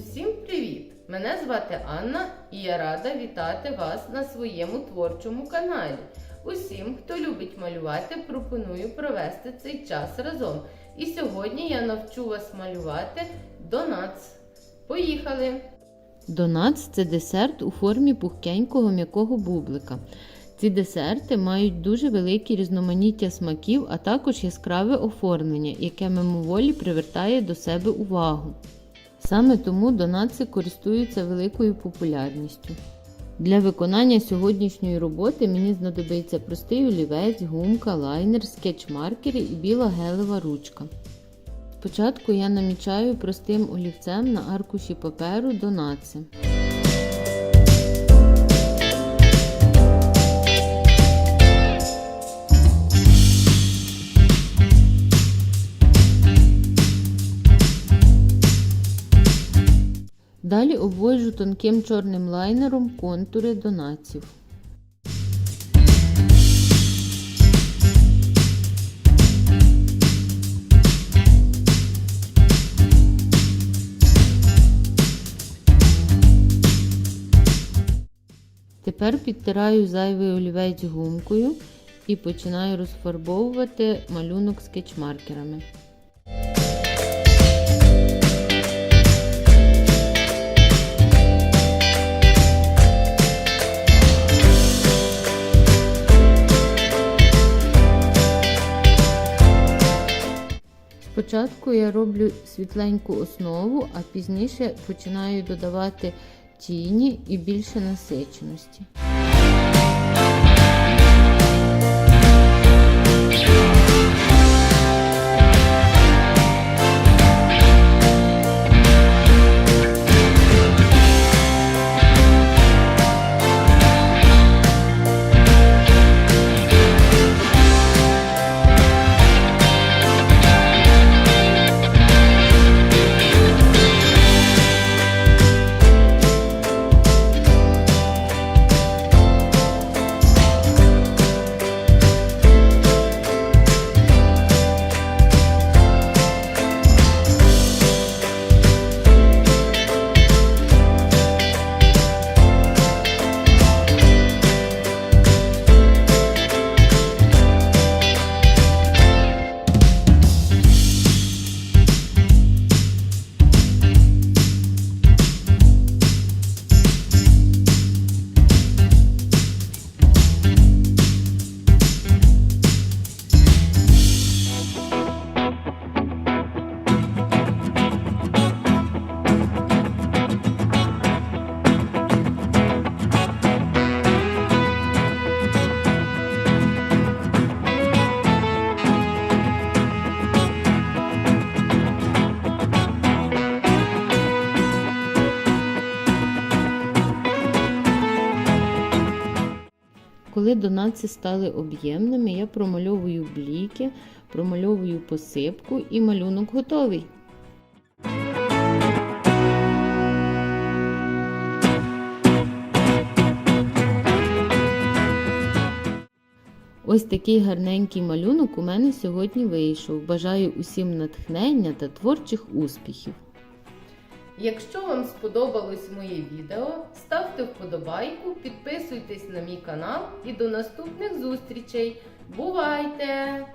Усім привіт! Мене звати Анна і я рада вітати вас на своєму творчому каналі. Усім, хто любить малювати, пропоную провести цей час разом. І сьогодні я навчу вас малювати донац. Поїхали! Донац це десерт у формі пухкенького м'якого бублика. Ці десерти мають дуже велике різноманіття смаків, а також яскраве оформлення, яке мимоволі привертає до себе увагу. Саме тому донатси користуються великою популярністю. Для виконання сьогоднішньої роботи мені знадобиться простий олівець, гумка, лайнер, скетч-маркери і біла гелева ручка. Спочатку я намічаю простим олівцем на аркуші паперу донаци. Далі обводжу тонким чорним лайнером контури донаців. Тепер підтираю зайвий олівець гумкою і починаю розфарбовувати малюнок скетчмаркерами. Спочатку я роблю світленьку основу, а пізніше починаю додавати тіні і більше насиченості. Коли донаци стали об'ємними, я промальовую бліки, промальовую посипку і малюнок готовий. Ось такий гарненький малюнок у мене сьогодні вийшов. Бажаю усім натхнення та творчих успіхів. Якщо вам сподобалось моє відео, ставте вподобайку, підписуйтесь на мій канал і до наступних зустрічей. Бувайте!